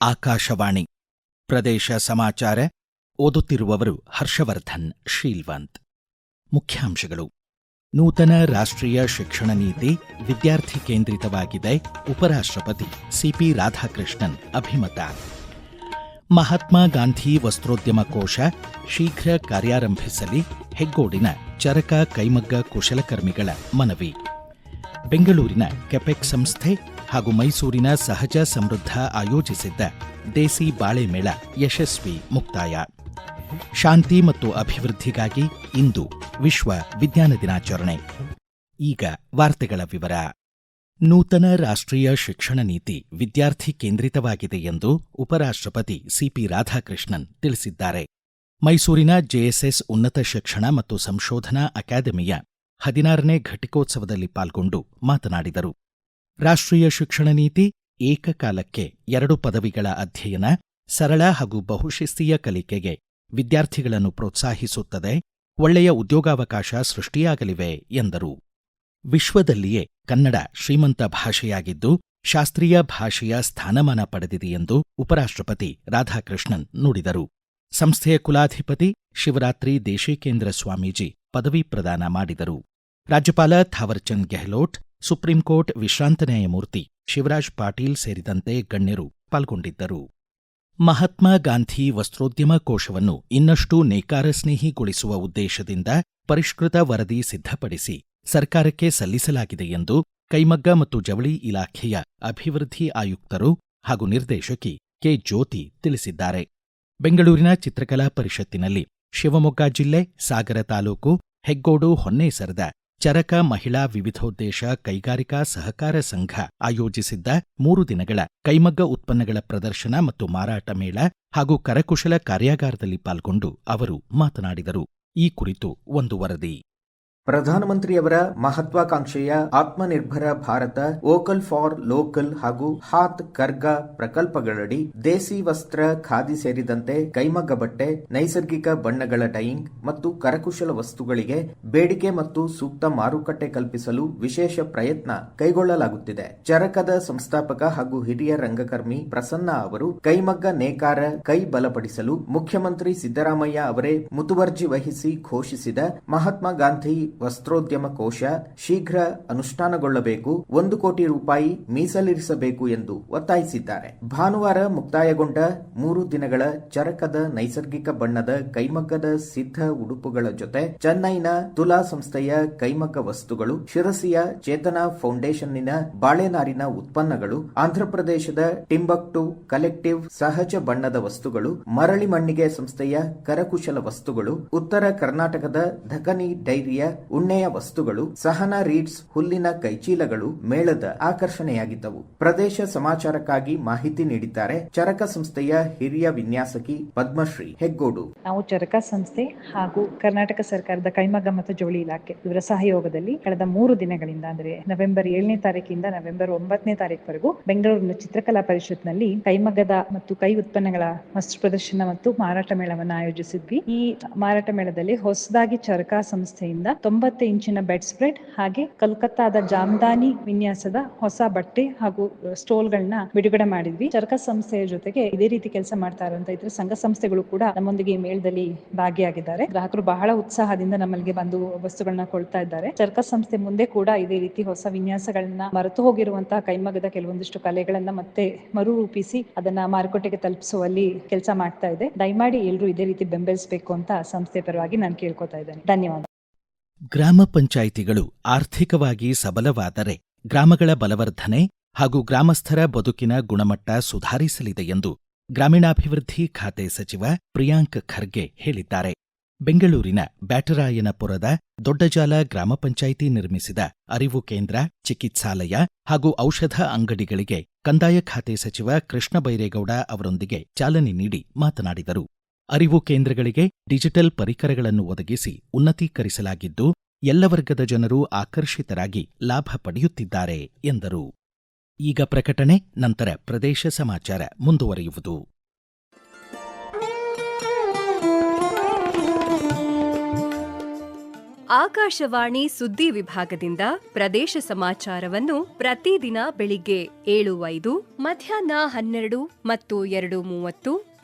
ಆಕಾಶವಾಣಿ ಪ್ರದೇಶ ಸಮಾಚಾರ ಓದುತ್ತಿರುವವರು ಹರ್ಷವರ್ಧನ್ ಶೀಲ್ವಂತ್ ಮುಖ್ಯಾಂಶಗಳು. ನೂತನ ರಾಷ್ಟ್ರೀಯ ಶಿಕ್ಷಣ ನೀತಿ ವಿದ್ಯಾರ್ಥಿ ಕೇಂದ್ರಿತವಾಗಿದೆ. ಉಪರಾಷ್ಟ್ರಪತಿ ಸಿಪಿ ರಾಧಾಕೃಷ್ಣನ್ ಅಭಿಮತ. ಮಹಾತ್ಮ ಗಾಂಧಿ ವಸ್ತ್ರೋದ್ಯಮ ಕೋಶ ಶೀಘ್ರ ಕಾರ್ಯಾರಂಭಿಸಲಿ ಹೆಗ್ಗೋಡಿನ ಚರಕ, ಕೈಮಗ್ಗ, ಕುಶಲಕರ್ಮಿಗಳ ಮನವಿ. ಬೆಂಗಳೂರಿನ ಕೆಪೆಕ್ ಸಂಸ್ಥೆ ಹಾಗೂ ಮೈಸೂರಿನ ಸಹಜ ಸಮೃದ್ಧ ಆಯೋಜಿಸಿದ್ದ ದೇಸಿ ಬಾಳೆ ಮೇಳ ಯಶಸ್ವಿ ಮುಕ್ತಾಯ. ಶಾಂತಿ ಮತ್ತು ಅಭಿವೃದ್ಧಿಗಾಗಿ ಇಂದು ವಿಶ್ವ ವಿಜ್ಞಾನ ದಿನಾಚರಣೆ. ಈಗ ವಾರ್ತೆಗಳ ವಿವರ. ನೂತನ ರಾಷ್ಟ್ರೀಯ ಶಿಕ್ಷಣ ನೀತಿ ವಿದ್ಯಾರ್ಥಿ ಕೇಂದ್ರಿತವಾಗಿದೆ ಎಂದು ಉಪರಾಷ್ಟ್ರಪತಿ ಸಿಪಿ ರಾಧಾಕೃಷ್ಣನ್ ತಿಳಿಸಿದ್ದಾರೆ. ಮೈಸೂರಿನ ಜೆಎಸ್ಎಸ್ ಉನ್ನತ ಶಿಕ್ಷಣ ಮತ್ತು ಸಂಶೋಧನಾ ಅಕಾಡೆಮಿಯ ಹದಿನಾರನೇ ಘಟಿಕೋತ್ಸವದಲ್ಲಿ ಪಾಲ್ಗೊಂಡು ಮಾತನಾಡಿದರು. ರಾಷ್ಟ್ರೀಯ ಶಿಕ್ಷಣ ನೀತಿ ಏಕಕಾಲಕ್ಕೆ ಎರಡು ಪದವಿಗಳ ಅಧ್ಯಯನ ಸರಳ ಹಾಗೂ ಬಹುಶಿಸ್ತೀಯ ಕಲಿಕೆಗೆ ವಿದ್ಯಾರ್ಥಿಗಳನ್ನು ಪ್ರೋತ್ಸಾಹಿಸುತ್ತದೆ, ಒಳ್ಳೆಯ ಉದ್ಯೋಗಾವಕಾಶ ಸೃಷ್ಟಿಯಾಗಲಿವೆ ಎಂದರು. ವಿಶ್ವದಲ್ಲಿಯೇ ಕನ್ನಡ ಶ್ರೀಮಂತ ಭಾಷೆಯಾಗಿದ್ದು, ಶಾಸ್ತ್ರೀಯ ಭಾಷೆಯ ಸ್ಥಾನಮಾನ ಪಡೆದಿದೆ ಎಂದು ಉಪರಾಷ್ಟ್ರಪತಿ ರಾಧಾಕೃಷ್ಣನ್ ನುಡಿದರು. ಸಂಸ್ಥೆಯ ಕುಲಾಧಿಪತಿ ಶಿವರಾತ್ರಿ ದೇಶಿಕೇಂದ್ರ ಸ್ವಾಮೀಜಿ ಪದವಿ ಪ್ರದಾನ ಮಾಡಿದರು. ರಾಜ್ಯಪಾಲ ಥಾವರ್ಚಂದ್ ಗೆಹ್ಲೋಟ್ ಸುಪ್ರೀಂಕೋರ್ಟ್ ವಿಶ್ರಾಂತ ನ್ಯಾಯಮೂರ್ತಿ ಶಿವರಾಜ್ ಪಾಟೀಲ್ ಸೇರಿದಂತೆ ಗಣ್ಯರು ಪಾಲ್ಗೊಂಡಿದ್ದರು. ಮಹಾತ್ಮ ಗಾಂಧಿ ವಸ್ತ್ರೋದ್ಯಮ ಕೋಶವನ್ನು ಇನ್ನಷ್ಟು ನೇಕಾರ ಸ್ನೇಹಿಗೊಳಿಸುವ ಉದ್ದೇಶದಿಂದ ಪರಿಷ್ಕೃತ ವರದಿ ಸಿದ್ಧಪಡಿಸಿ ಸರ್ಕಾರಕ್ಕೆ ಸಲ್ಲಿಸಲಾಗಿದೆ ಎಂದು ಕೈಮಗ್ಗ ಮತ್ತು ಜವಳಿ ಇಲಾಖೆಯ ಅಭಿವೃದ್ಧಿ ಆಯುಕ್ತರು ಹಾಗೂ ನಿರ್ದೇಶಕಿ ಕೆ. ಜ್ಯೋತಿ ತಿಳಿಸಿದ್ದಾರೆ. ಬೆಂಗಳೂರಿನ ಚಿತ್ರಕಲಾ ಪರಿಷತ್ತಿನಲ್ಲಿ ಶಿವಮೊಗ್ಗ ಜಿಲ್ಲೆ, ಸಾಗರ ತಾಲೂಕು, ಹೆಗ್ಗೋಡು, ಹೊನ್ನೇಸರದ ಚರಕ ಮಹಿಳಾ ವಿವಿಧೋದ್ದೇಶ ಕೈಗಾರಿಕಾ ಸಹಕಾರ ಸಂಘ ಆಯೋಜಿಸಿದ್ದ ಮೂರು ದಿನಗಳ ಕೈಮಗ್ಗ ಉತ್ಪನ್ನಗಳ ಪ್ರದರ್ಶನ ಮತ್ತು ಮಾರಾಟ ಮೇಳ ಹಾಗೂ ಕರಕುಶಲ ಕಾರ್ಯಾಗಾರದಲ್ಲಿ ಪಾಲ್ಗೊಂಡು ಅವರು ಮಾತನಾಡಿದರು. ಈ ಕುರಿತು ಒಂದು ವರದಿ. ಪ್ರಧಾನಮಂತ್ರಿಯವರ ಮಹತ್ವಾಕಾಂಕ್ಷೆಯ Atmanirbhar Bharat, vocal for local ಹಾಗೂ ಹಾತ್ ಕರ್ಗಾ ಪ್ರಕಲ್ಪಗಳಡಿ ದೇಸಿ ವಸ್ತ್ರ ಖಾದಿ ಸೇರಿದಂತೆ ಕೈಮಗ್ಗ ಬಟ್ಟೆ, ನೈಸರ್ಗಿಕ ಬಣ್ಣಗಳ ಡೈಯಿಂಗ್ ಮತ್ತು ಕರಕುಶಲ ವಸ್ತುಗಳಿಗೆ ಬೇಡಿಕೆ ಮತ್ತು ಸೂಕ್ತ ಮಾರುಕಟ್ಟೆ ಕಲ್ಪಿಸಲು ವಿಶೇಷ ಪ್ರಯತ್ನ ಕೈಗೊಳ್ಳಲಾಗುತ್ತಿದೆ. ಚರಕದ ಸಂಸ್ಥಾಪಕ ಹಾಗೂ ಹಿರಿಯ ರಂಗಕರ್ಮಿ ಪ್ರಸನ್ನ ಅವರು ಕೈಮಗ್ಗ ನೇಕಾರ ಕೈ ಬಲಪಡಿಸಲು ಮುಖ್ಯಮಂತ್ರಿ ಸಿದ್ದರಾಮಯ್ಯ ಅವರೇ ಮುತುವರ್ಜಿ ವಹಿಸಿ ಘೋಷಿಸಿದ ಮಹಾತ್ಮ ಗಾಂಧಿ ವಸ್ತ್ರೋದ್ಯಮ ಕೋಶ ಶೀಘ್ರ ಅನುಷ್ಠಾನಗೊಳ್ಳಬೇಕು. ಒಂದು ಕೋಟಿ ರೂಪಾಯಿ ಮೀಸಲಿರಿಸಬೇಕು ಎಂದು ಒತ್ತಾಯಿಸಿದ್ದಾರೆ. ಭಾನುವಾರ ಮುಕ್ತಾಯಗೊಂಡ ಮೂರು ದಿನಗಳ ಚರಕದ ನೈಸರ್ಗಿಕ ಬಣ್ಣದ ಕೈಮಗ್ಗದ ಸಿದ್ಧ ಉಡುಪುಗಳ ಜೊತೆ ಚೆನ್ನೈನ ತುಲಾ ಸಂಸ್ಥೆಯ ಕೈಮಗ್ಗ ವಸ್ತುಗಳು, ಶಿರಸಿಯ ಚೇತನ ಫೌಂಡೇಶನ್ನಿನ ಬಾಳೆನಾರಿನ ಉತ್ಪನ್ನಗಳು, ಆಂಧ್ರಪ್ರದೇಶದ ಟಿಂಬಕ್ಟು ಕಲೆಕ್ಟಿವ್ ಸಹಜ ಬಣ್ಣದ ವಸ್ತುಗಳು, ಮರಳಿ ಮಣ್ಣಿಗೆ ಸಂಸ್ಥೆಯ ಕರಕುಶಲ ವಸ್ತುಗಳು, ಉತ್ತರ ಕರ್ನಾಟಕದ ಧಕನಿ ಡೈರಿಯ ಉಣ್ಣೆಯ ವಸ್ತುಗಳು, ಸಹನ ರೀಡ್ಸ್, ಹುಲ್ಲಿನ ಕೈಚೀಲಗಳು, ಮೇಳದ ಆಕರ್ಷಣೆಯಾಗಿದ್ದವು. ಪ್ರದೇಶ ಸಮಾಚಾರಕ್ಕಾಗಿ ಮಾಹಿತಿ ನೀಡಿದ್ದಾರೆ ಚರಕ ಸಂಸ್ಥೆಯ ಹಿರಿಯ ವಿನ್ಯಾಸಕಿ ಪದ್ಮಶ್ರೀ ಹೆಗ್ಗೋಡು. ನಾವು ಚರಕ ಸಂಸ್ಥೆ ಹಾಗೂ ಕರ್ನಾಟಕ ಸರ್ಕಾರದ ಕೈಮಗ್ಗ ಮತ್ತು ಜವಳಿ ಇಲಾಖೆ ಇವರ ಸಹಯೋಗದಲ್ಲಿ ಕಳೆದ ಮೂರು ದಿನಗಳಿಂದ ಅಂದ್ರೆ ನವೆಂಬರ್ ಏಳನೇ ತಾರೀಕಿಂದ ನವೆಂಬರ್ ಒಂಬತ್ತನೇ ತಾರೀಕುವರೆಗೂ ಬೆಂಗಳೂರಿನ ಚಿತ್ರಕಲಾ ಪರಿಷತ್ನಲ್ಲಿ ಕೈಮಗ್ಗದ ಮತ್ತು ಕೈ ಉತ್ಪನ್ನಗಳ ವಸ್ತು ಪ್ರದರ್ಶನ ಮತ್ತು ಮಾರಾಟ ಮೇಳವನ್ನು ಆಯೋಜಿಸಿದ್ವಿ. ಈ ಮಾರಾಟ ಮೇಳದಲ್ಲಿ ಹೊಸದಾಗಿ ಚರಕ ಸಂಸ್ಥೆಯಿಂದ ತೊಂಬತ್ತು ಇಂಚಿನ ಬೆಡ್ ಸ್ಪ್ರೆಡ್ ಹಾಗೆ ಕಲ್ಕತ್ತಾದ ಜಾಮ್ದಾನಿ ವಿನ್ಯಾಸದ ಹೊಸ ಬಟ್ಟೆ ಹಾಗೂ ಸ್ಟೋಲ್ಗಳನ್ನ ಬಿಡುಗಡೆ ಮಾಡಿದ್ವಿ. ಚರಕ ಸಂಸ್ಥೆಯ ಜೊತೆಗೆ ಇದೇ ರೀತಿ ಕೆಲಸ ಮಾಡ್ತಾ ಇರುವಂತ ಇತರ ಸಂಘ ಸಂಸ್ಥೆಗಳು ಕೂಡ ನಮ್ಮೊಂದಿಗೆ ಈ ಮೇಳದಲ್ಲಿ ಭಾಗಿಯಾಗಿದ್ದಾರೆ. ಗ್ರಾಹಕರು ಬಹಳ ಉತ್ಸಾಹದಿಂದ ನಮ್ಮಲ್ಲಿಗೆ ಬಂದು ವಸ್ತುಗಳನ್ನ ಕೊಳ್ತಾ ಇದ್ದಾರೆ. ಚರಕ ಸಂಸ್ಥೆ ಮುಂದೆ ಕೂಡ ಇದೇ ರೀತಿ ಹೊಸ ವಿನ್ಯಾಸಗಳನ್ನ ಮರೆತು ಹೋಗಿರುವಂತಹ ಕೈಮಗ್ಗದ ಕೆಲವೊಂದಿಷ್ಟು ಕಲೆಗಳನ್ನ ಮತ್ತೆ ಮರುರೂಪಿಸಿ ಅದನ್ನ ಮಾರುಕಟ್ಟೆಗೆ ತಲುಪಿಸುವಲ್ಲಿ ಕೆಲಸ ಮಾಡ್ತಾ ಇದೆ. ದಯಮಾಡಿ ಎಲ್ಲರೂ ಇದೇ ರೀತಿ ಬೆಂಬಲಿಸಬೇಕು ಅಂತ ಸಂಸ್ಥೆ ಪರವಾಗಿ ನಾನು ಕೇಳ್ಕೊತಾ ಇದ್ದೇನೆ. ಧನ್ಯವಾದ. ಗ್ರಾಮ ಪಂಚಾಯಿತಿಗಳು ಆರ್ಥಿಕವಾಗಿ ಸಬಲವಾದರೆ ಗ್ರಾಮಗಳ ಬಲವರ್ಧನೆ ಹಾಗೂ ಗ್ರಾಮಸ್ಥರ ಬದುಕಿನ ಗುಣಮಟ್ಟ ಸುಧಾರಿಸಲಿದೆ ಎಂದು ಗ್ರಾಮೀಣಾಭಿವೃದ್ಧಿ ಖಾತೆ ಸಚಿವ ಪ್ರಿಯಾಂಕ್ ಖರ್ಗೆ ಹೇಳಿದ್ದಾರೆ. ಬೆಂಗಳೂರಿನ ಬ್ಯಾಟರಾಯನಪುರದ ದೊಡ್ಡಜಾಲ ಗ್ರಾಮ ಪಂಚಾಯಿತಿ ನಿರ್ಮಿಸಿದ ಅರಿವು ಕೇಂದ್ರ, ಚಿಕಿತ್ಸಾಲಯ ಹಾಗೂ ಔಷಧ ಅಂಗಡಿಗಳಿಗೆ ಕಂದಾಯ ಖಾತೆ ಸಚಿವ ಕೃಷ್ಣ ಬೈರೇಗೌಡ ಅವರೊಂದಿಗೆ ಚಾಲನೆ ನೀಡಿ ಮಾತನಾಡಿದರು. ಅರಿವು ಕೇಂದ್ರಗಳಿಗೆ ಡಿಜಿಟಲ್ ಪರಿಕರಗಳನ್ನು ಒದಗಿಸಿ ಉನ್ನತೀಕರಿಸಲಾಗಿದ್ದು, ಎಲ್ಲ ವರ್ಗದ ಜನರು ಆಕರ್ಷಿತರಾಗಿ ಲಾಭ ಪಡೆಯುತ್ತಿದ್ದಾರೆ, ಎಂದರು. ಈಗ ಪ್ರಕಟಣೆ, ನಂತರ ಪ್ರದೇಶ ಸಮಾಚಾರ ಮುಂದುವರಿಯುವುದು. ಆಕಾಶವಾಣಿ ಸುದ್ದಿ ವಿಭಾಗದಿಂದ ಪ್ರದೇಶ ಸಮಾಚಾರವನ್ನು ಪ್ರತಿದಿನ ಬೆಳಿಗ್ಗೆ ಏಳು ಐದು ಮಧ್ಯಾಹ್ನ ಹನ್ನೆರಡು ಮತ್ತು ಎರಡು ಮೂವತ್ತು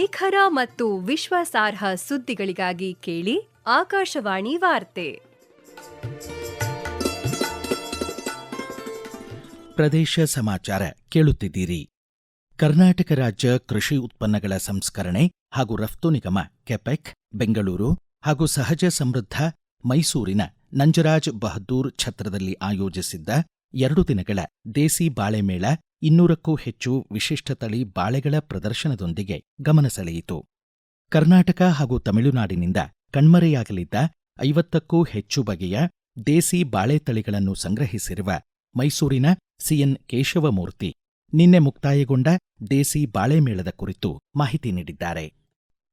ನಿಖರ ಮತ್ತು ವಿಶ್ವಾಸಾರ್ಹ ಸುದ್ದಿಗಳಿಗಾಗಿ ಕೇಳಿ ಆಕಾಶವಾಣಿ ವಾರ್ತೆ. ಪ್ರದೇಶ ಸಮಾಚಾರ ಕೇಳುತ್ತಿದ್ದೀರಿ. ಕರ್ನಾಟಕ ರಾಜ್ಯ ಕೃಷಿ ಉತ್ಪನ್ನಗಳ ಸಂಸ್ಕರಣೆ ಹಾಗೂ ರಫ್ತು ನಿಗಮ ಕೆಪೆಕ್, ಬೆಂಗಳೂರು ಹಾಗೂ ಸಹಜ ಸಮೃದ್ಧ ಮೈಸೂರಿನ ನಂಜರಾಜ್ ಬಹದ್ದೂರ್ ಛತ್ರದಲ್ಲಿ ಆಯೋಜಿಸಿದ್ದ ಎರಡು ದಿನಗಳ ದೇಸಿ ಬಾಳೆಮೇಳ ಇನ್ನೂರಕ್ಕೂ ಹೆಚ್ಚು ವಿಶಿಷ್ಟ ತಳಿ ಬಾಳೆಗಳ ಪ್ರದರ್ಶನದೊಂದಿಗೆ ಗಮನ ಸೆಳೆಯಿತು. ಕರ್ನಾಟಕ ಹಾಗೂ ತಮಿಳುನಾಡಿನಿಂದ ಕಣ್ಮರೆಯಾಗಲಿದ್ದ ಐವತ್ತಕ್ಕೂ ಹೆಚ್ಚು ಬಗೆಯ ದೇಸಿ ಬಾಳೆ ತಳಿಗಳನ್ನು ಸಂಗ್ರಹಿಸಿರುವ ಮೈಸೂರಿನ ಸಿಎನ್ ಕೇಶವಮೂರ್ತಿ ನಿನ್ನೆ ಮುಕ್ತಾಯಗೊಂಡ ದೇಸಿ ಬಾಳೆಮೇಳದ ಕುರಿತು ಮಾಹಿತಿ ನೀಡಿದ್ದಾರೆ.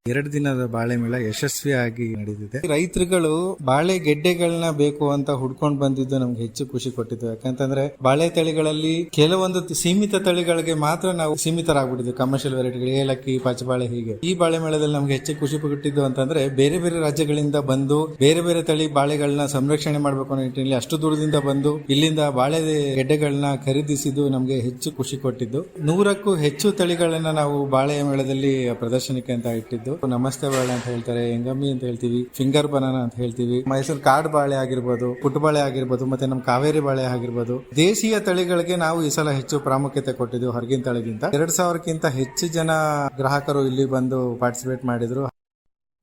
ಎರಡು ದಿನದ ಬಾಳೆ ಮೇಳ ಯಶಸ್ವಿಯಾಗಿ ನಡೆದಿದೆ. ರೈತರುಗಳು ಬಾಳೆ ಗೆಡ್ಡೆಗಳನ್ನ ಬೇಕು ಅಂತ ಹುಡ್ಕೊಂಡು ಬಂದಿದ್ದು ನಮ್ಗೆ ಹೆಚ್ಚು ಖುಷಿ ಕೊಟ್ಟಿದ್ದು. ಯಾಕಂತಂದ್ರೆ ಬಾಳೆ ತಳಿಗಳಲ್ಲಿ ಕೆಲವೊಂದು ಸೀಮಿತ ತಳಿಗಳಿಗೆ ಮಾತ್ರ ನಾವು ಸೀಮಿತರಾಗ್ಬಿಟ್ಟಿದ್ವಿ. ಕಮರ್ಷಿಯಲ್ ವೆರೈಟಿಗಳು ಏಲಕ್ಕಿ ಪಚ್ಚಬಾಳೆ ಹೀಗೆ. ಈ ಬಾಳೆ ಮೇಳದಲ್ಲಿ ನಮ್ಗೆ ಹೆಚ್ಚು ಖುಷಿ ಕೊಟ್ಟಿದ್ದು ಅಂತಂದ್ರೆ ಬೇರೆ ಬೇರೆ ರಾಜ್ಯಗಳಿಂದ ಬಂದು ಬೇರೆ ಬೇರೆ ತಳಿ ಬಾಳೆಗಳನ್ನ ಸಂರಕ್ಷಣೆ ಮಾಡಬೇಕು ಅನ್ನೋ ನಿಟ್ಟಿನಲ್ಲಿ ಅಷ್ಟು ದೂರದಿಂದ ಬಂದು ಇಲ್ಲಿಂದ ಬಾಳೆ ಗೆಡ್ಡೆಗಳನ್ನ ಖರೀದಿಸಿದ್ದು ನಮ್ಗೆ ಹೆಚ್ಚು ಖುಷಿ ಕೊಟ್ಟಿದ್ದು. ನೂರಕ್ಕೂ ಹೆಚ್ಚು ತಳಿಗಳನ್ನ ನಾವು ಬಾಳೆ ಮೇಳದಲ್ಲಿ ಪ್ರದರ್ಶನಕ್ಕೆ ಅಂತ ಇಟ್ಟಿದ್ದು ನಮಸ್ತೆ ಬಾಳೆ ಅಂತ ಹೇಳ್ತಾರೆ ಎಂಗಮ್ಮಿ ಅಂತ ಹೇಳ್ತೀವಿ ಫಿಂಗರ್ ಬನಾನ ಅಂತ ಹೇಳ್ತೀವಿ. ಮೈಸೂರು ಕಾಡು ಬಾಳೆ ಆಗಿರ್ಬೋದು ಪುಟ್ಟಬಾಳೆ ಆಗಿರ್ಬೋದು, ಮತ್ತೆ ನಮ್ಮ ಕಾವೇರಿ ಬಾಳೆ ಆಗಿರ್ಬೋದು. ದೇಶೀಯ ತಳಿಗಳಿಗೆ ನಾವು ಈ ಸಲ ಹೆಚ್ಚು ಪ್ರಾಮುಖ್ಯತೆ ಕೊಟ್ಟಿದ್ದು ಹೊರಗಿನ ತಳಿಗಿಂತ. ಎರಡ್ ಸಾವಿರಕ್ಕಿಂತ ಹೆಚ್ಚು ಜನ ಗ್ರಾಹಕರು ಇಲ್ಲಿ ಬಂದು ಪಾರ್ಟಿಸಿಪೇಟ್ ಮಾಡಿದ್ರು.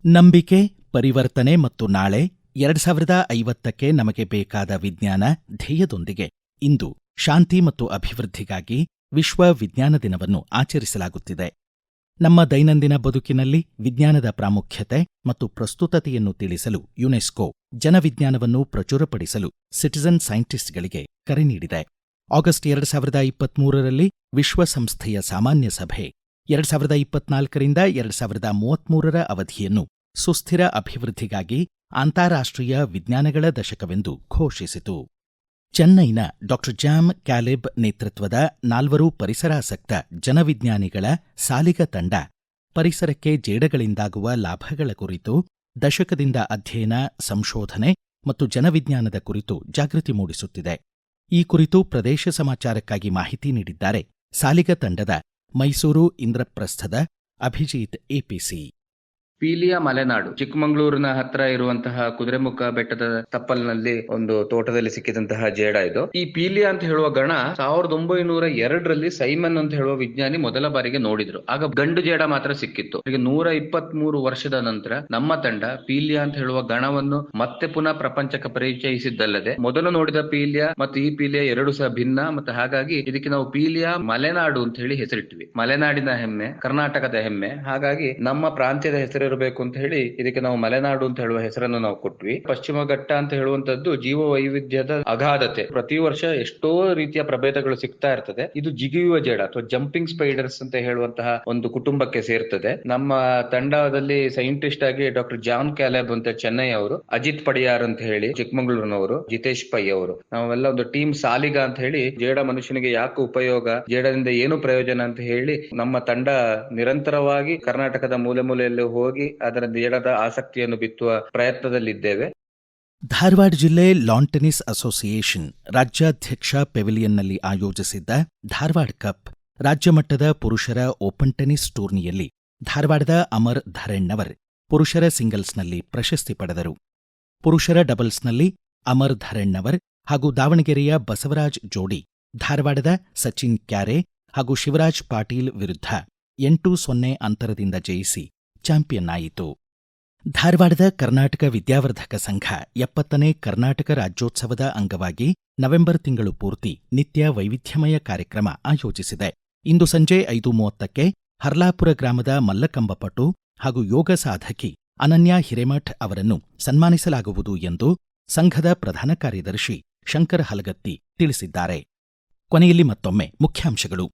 ನಂಬಿಕೆ, ಪರಿವರ್ತನೆ ಮತ್ತು ನಾಳೆ ಎರಡ್ ಸಾವಿರದ ಐವತ್ತಕ್ಕೆ ನಮಗೆ ಬೇಕಾದ ವಿಜ್ಞಾನ ಧ್ಯೇಯದೊಂದಿಗೆ ಇಂದು ಶಾಂತಿ ಮತ್ತು ಅಭಿವೃದ್ಧಿಗಾಗಿ ವಿಶ್ವ ವಿಜ್ಞಾನ ದಿನವನ್ನು ಆಚರಿಸಲಾಗುತ್ತಿದೆ. ನಮ್ಮ ದೈನಂದಿನ ಬದುಕಿನಲ್ಲಿ ವಿಜ್ಞಾನದ ಪ್ರಾಮುಖ್ಯತೆ ಮತ್ತು ಪ್ರಸ್ತುತತೆಯನ್ನು ತಿಳಿಸಲು ಯುನೆಸ್ಕೋ ಜನವಿಜ್ಞಾನವನ್ನು ಪ್ರಚುರಪಡಿಸಲು ಸಿಟಿಜನ್ ಸೈಂಟಿಸ್ಟ್ಗಳಿಗೆ ಕರೆ ನೀಡಿದೆ. ಆಗಸ್ಟ್ ಎರಡು ಸಾವಿರದ ಇಪ್ಪತ್ಮೂರರಲ್ಲಿ ವಿಶ್ವಸಂಸ್ಥೆಯ ಸಾಮಾನ್ಯ ಸಭೆ ಎರಡ್ ಸಾವಿರದ ಇಪ್ಪತ್ನಾಲ್ಕರಿಂದ ಎರಡ್ ಸಾವಿರದ ಮೂವತ್ಮೂರರ ಅವಧಿಯನ್ನು ಸುಸ್ಥಿರ ಅಭಿವೃದ್ಧಿಗಾಗಿ ಅಂತಾರಾಷ್ಟ್ರೀಯ ವಿಜ್ಞಾನಗಳ ದಶಕವೆಂದು ಘೋಷಿಸಿತು. ಚೆನ್ನೈನ ಡಾಕ್ಟರ್ ಜಾಮ್ ಕ್ಯಾಲೆಬ್ ನೇತೃತ್ವದ ನಾಲ್ವರು ಪರಿಸರಾಸಕ್ತ ಜನವಿಜ್ಞಾನಿಗಳ ಸಾಲಿಗ ತಂಡ ಪರಿಸರಕ್ಕೆ ಜೇಡಗಳಿಂದಾಗುವ ಲಾಭಗಳ ಕುರಿತು ದಶಕದಿಂದ ಅಧ್ಯಯನ, ಸಂಶೋಧನೆ ಮತ್ತು ಜನವಿಜ್ಞಾನದ ಕುರಿತು ಜಾಗೃತಿ ಮೂಡಿಸುತ್ತಿದೆ. ಈ ಕುರಿತು ಪ್ರದೇಶ ಸಮಾಚಾರಕ್ಕಾಗಿ ಮಾಹಿತಿ ನೀಡಿದ್ದಾರೆ ಸಾಲಿಗ ತಂಡದ ಮೈಸೂರು ಇಂದ್ರಪ್ರಸ್ಥದ ಅಭಿಜಿತ್ ಎಪಿಸಿ ಪೀಲಿಯ ಮಲೆನಾಡು, ಚಿಕ್ಕಮಂಗ್ಳೂರಿನ ಹತ್ರ ಇರುವಂತಹ ಕುದುರೆಮುಖ ಬೆಟ್ಟದ ತಪ್ಪಲಿನಲ್ಲಿ ಒಂದು ತೋಟದಲ್ಲಿ ಸಿಕ್ಕಿದಂತಹ ಜೇಡ ಇದು. ಈ ಪೀಲಿಯಾ ಅಂತ ಹೇಳುವ ಗಣ ಸಾವಿರದ ಒಂಬೈನೂರ ಎರಡರಲ್ಲಿ ಸೈಮನ್ ಅಂತ ಹೇಳುವ ವಿಜ್ಞಾನಿ ಮೊದಲ ಬಾರಿಗೆ ನೋಡಿದ್ರು. ಆಗ ಗಂಡು ಜೇಡ ಮಾತ್ರ ಸಿಕ್ಕಿತ್ತು. ಈಗ ನೂರ ಇಪ್ಪತ್ತ್ ಮೂರು ವರ್ಷದ ನಂತರ ನಮ್ಮ ತಂಡ ಪೀಲಿಯಾ ಅಂತ ಹೇಳುವ ಗಣವನ್ನು ಮತ್ತೆ ಪುನಃ ಪ್ರಪಂಚಕ್ಕೆ ಪರಿಚಯಿಸಿದ್ದಲ್ಲದೆ ಮೊದಲು ನೋಡಿದ ಪೀಲಿಯಾ ಮತ್ತು ಈ ಪೀಲಿಯಾ ಎರಡು ಸಹ ಭಿನ್ನ ಮತ್ತು ಹಾಗಾಗಿ ಇದಕ್ಕೆ ನಾವು ಪೀಲಿಯಾ ಮಲೆನಾಡು ಅಂತ ಹೇಳಿ ಹೆಸರಿಟ್ವಿ. ಮಲೆನಾಡಿನ ಹೆಮ್ಮೆ, ಕರ್ನಾಟಕದ ಹೆಮ್ಮೆ, ಹಾಗಾಗಿ ನಮ್ಮ ಪ್ರಾಂತ್ಯದ ಹೆಸರಿರಬೇಕು ಅಂತ ಹೇಳಿ ಇದಕ್ಕೆ ನಾವು ಮಲೆನಾಡು ಅಂತ ಹೇಳುವ ಹೆಸರನ್ನು ನಾವು ಕೊಟ್ವಿ. ಪಶ್ಚಿಮ ಘಟ್ಟ ಅಂತ ಹೇಳುವಂತದ್ದು ಜೀವ ವೈವಿಧ್ಯದ ಅಗಾಧತೆ. ಪ್ರತಿ ವರ್ಷ ಎಷ್ಟೋ ರೀತಿಯ ಪ್ರಭೇದಗಳು ಸಿಗ್ತಾ ಇರ್ತದೆ. ಇದು ಜಿಗಿಯುವ ಜೇಡ ಅಥವಾ ಜಂಪಿಂಗ್ ಸ್ಪೈಡರ್ಸ್ ಅಂತ ಹೇಳುವಂತಹ ಒಂದು ಕುಟುಂಬಕ್ಕೆ ಸೇರ್ತದೆ. ನಮ್ಮ ತಂಡದಲ್ಲಿ ಸೈಂಟಿಸ್ಟ್ ಆಗಿ ಡಾಕ್ಟರ್ ಜಾನ್ ಕ್ಯಾಲೆಬ್ ಅಂತ ಚೆನ್ನೈ ಅವರು, ಅಜಿತ್ ಪಡಿಯಾರ್ ಅಂತ ಹೇಳಿ ಚಿಕ್ಕಮಗಳೂರಿನವರು, ಜಿತೇಶ್ ಪೈ ಅವರು. ನಾವೆಲ್ಲ ಒಂದು ಟೀಮ್ ಸಾಲಿಗ ಅಂತ ಹೇಳಿ ಜೇಡ ಮನುಷ್ಯನಿಗೆ ಯಾಕೆ ಉಪಯೋಗ, ಜೇಡದಿಂದ ಏನು ಪ್ರಯೋಜನ ಅಂತ ಹೇಳಿ ನಮ್ಮ ತಂಡ ನಿರಂತರವಾಗಿ ಕರ್ನಾಟಕದ ಮೂಲೆ ಮೂಲೆಯಲ್ಲಿ ಹೋಗಿ ಅದರ ನೇಳದ ಆಸಕ್ತಿಯನ್ನು ಬಿತ್ತುವ ಪ್ರಯತ್ನದಲ್ಲಿದ್ದೇವೆ. ಧಾರವಾಡ ಜಿಲ್ಲೆ ಲಾನ್ ಟೆನಿಸ್ ಅಸೋಸಿಯೇಷನ್ ರಾಜ್ಯಾಧ್ಯಕ್ಷ ಪೆವಿಲಿಯನ್ನಲ್ಲಿ ಆಯೋಜಿಸಿದ್ದ ಧಾರವಾಡ ಕಪ್ ರಾಜ್ಯಮಟ್ಟದ ಪುರುಷರ ಓಪನ್ ಟೆನಿಸ್ ಟೂರ್ನಿಯಲ್ಲಿ ಧಾರವಾಡದ ಅಮರ್ ಧರಣ್ಣವರ್ ಪುರುಷರ ಸಿಂಗಲ್ಸ್ನಲ್ಲಿ ಪ್ರಶಸ್ತಿ ಪಡೆದರು. ಪುರುಷರ ಡಬಲ್ಸ್ನಲ್ಲಿ ಅಮರ್ ಧರಣ್ಣವರ್ ಹಾಗೂ ದಾವಣಗೆರೆಯ ಬಸವರಾಜ್ ಜೋಡಿ, ಧಾರವಾಡದ ಸಚಿನ್ ಕ್ಯಾರೆ ಹಾಗೂ ಶಿವರಾಜ್ ಪಾಟೀಲ್ ವಿರುದ್ಧ ಎಂಟು ಸೊನ್ನೆ ಅಂತರದಿಂದ ಜಯಿಸಿ ಚಾಂಪಿಯನ್ ಆಯಿತು ಧಾರವಾಡದ ಕರ್ನಾಟಕ ವಿದ್ಯಾವರ್ಧಕ ಸಂಘ ಎಪ್ಪತ್ತನೇ ಕರ್ನಾಟಕ ರಾಜ್ಯೋತ್ಸವದ ಅಂಗವಾಗಿ ನವೆಂಬರ್ ತಿಂಗಳು ಪೂರ್ತಿ ನಿತ್ಯ ವೈವಿಧ್ಯಮಯ ಕಾರ್ಯಕ್ರಮ ಆಯೋಜಿಸಿದೆ. ಇಂದು ಸಂಜೆ ಐದು ಮೂವತ್ತಕ್ಕೆ ಹರ್ಲಾಪುರ ಗ್ರಾಮದ ಮಲ್ಲಕಂಬಪಟು ಹಾಗೂ ಯೋಗ ಸಾಧಕಿ ಅನನ್ಯ ಹಿರೇಮಠ್ ಅವರನ್ನು ಸನ್ಮಾನಿಸಲಾಗುವುದು ಎಂದು ಸಂಘದ ಪ್ರಧಾನ ಕಾರ್ಯದರ್ಶಿ ಶಂಕರ ಹಲಗತ್ತಿ ತಿಳಿಸಿದ್ದಾರೆ. ಕೊನೆಯಲ್ಲಿ ಮತ್ತೊಮ್ಮೆ ಮುಖ್ಯಾಂಶಗಳು.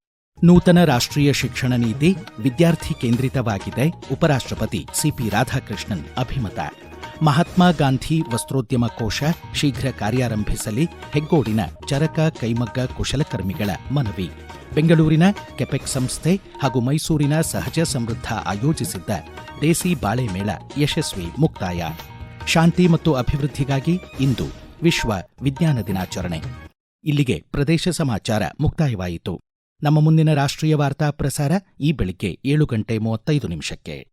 ನೂತನ ರಾಷ್ಟ್ರೀಯ ಶಿಕ್ಷಣ ನೀತಿ ವಿದ್ಯಾರ್ಥಿ ಕೇಂದ್ರಿತವಾಗಿದೆ. ಉಪರಾಷ್ಟ್ರಪತಿ ಸಿಪಿ ರಾಧಾಕೃಷ್ಣನ್ ಅಭಿಮತ. ಮಹಾತ್ಮ ಗಾಂಧಿ ವಸ್ತ್ರೋದ್ಯಮ ಕೋಶ ಶೀಘ್ರ ಕಾರ್ಯಾರಂಭಿಸಲಿ. ಹೆಗ್ಗೋಡಿನ ಚರಕ ಕೈಮಗ್ಗ ಕುಶಲಕರ್ಮಿಗಳ ಮನವಿ. ಬೆಂಗಳೂರಿನ ಕೆಪೆಕ್ ಸಂಸ್ಥೆ ಹಾಗೂ ಮೈಸೂರಿನ ಸಹಜ ಸಮೃದ್ಧ ಆಯೋಜಿಸಿದ್ದ ದೇಸಿ ಬಾಳೆ ಮೇಳ ಯಶಸ್ವಿ ಮುಕ್ತಾಯ. ಶಾಂತಿ ಮತ್ತು ಅಭಿವೃದ್ಧಿಗಾಗಿ ಇಂದು ವಿಶ್ವ ವಿಜ್ಞಾನ ದಿನಾಚರಣೆ. ಇಲ್ಲಿಗೆ ಪ್ರದೇಶ ಸಮಾಚಾರ ಮುಕ್ತಾಯವಾಯಿತು. ನಮ್ಮ ಮುಂದಿನ ರಾಷ್ಟ್ರೀಯ ವಾರ್ತಾ ಪ್ರಸಾರ ಈ ಬೆಳಿಗ್ಗೆ ಏಳು ಗಂಟೆ ಮೂವತ್ತೈದು ನಿಮಿಷಕ್ಕೆ.